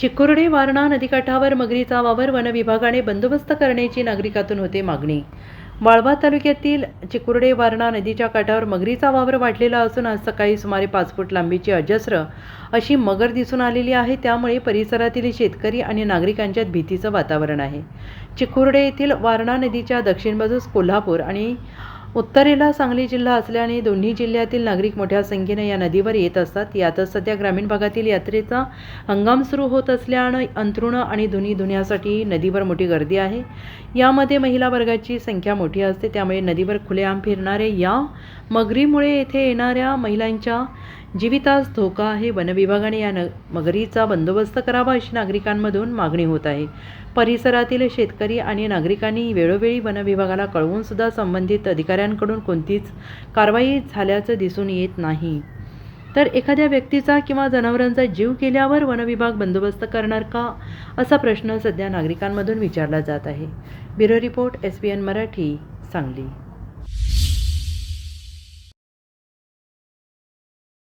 चिकुर्डे वारणा नदीकाठावर मगरीचा वावर वन विभागाने बंदोबस्त करण्याची नागरिकातून होते मागणी. वाळवा तालुक्यातील चिकुर्डे वारणा नदीच्या काठावर मगरीचा वावर वाढलेला असून आज सकाळी सुमारे पाच फूट लांबीची अजस्र अशी मगर दिसून आलेली आहे. त्यामुळे परिसरातील शेतकरी आणि नागरिकांच्यात भीतीचं वातावरण आहे. चिकुर्डे येथील वारणा नदीच्या दक्षिण बाजूस कोल्हापूर आणि उत्तरेला सांगली जिल्हा असल्याने दोन्ही जिल्ह्यातील नागरिक मोठ्या संख्येने या नदीवर येत असतात. यातच सध्या ग्रामीण भागातील यात्रेचा हंगाम सुरू होत असल्यानं अंतरुणं आणि धुनी धुण्यासाठी नदीवर मोठी गर्दी आहे. यामध्ये महिला वर्गाची संख्या मोठी असते. त्यामुळे नदीवर खुलेआम फिरणारे या मगरीमुळे येथे येणाऱ्या महिलांच्या जीवितास धोका आहे. वनविभागाने या न मगरीचा बंदोबस्त करावा अशी नागरिकांमधून मागणी होत आहे. परिसरातील शेतकरी आणि नागरिकांनी वेळोवेळी वनविभागाला कळवूनसुद्धा संबंधित अधिकाऱ्यांकडून कोणतीच कारवाई झाल्याचं दिसून येत नाही. तर एखाद्या व्यक्तीचा किंवा जनावरांचा जीव केल्यावर वनविभाग बंदोबस्त करणार का? असा प्रश्न सध्या नागरिकांमधून विचारला जात आहे. Bureau report S B N Marathi Sangli.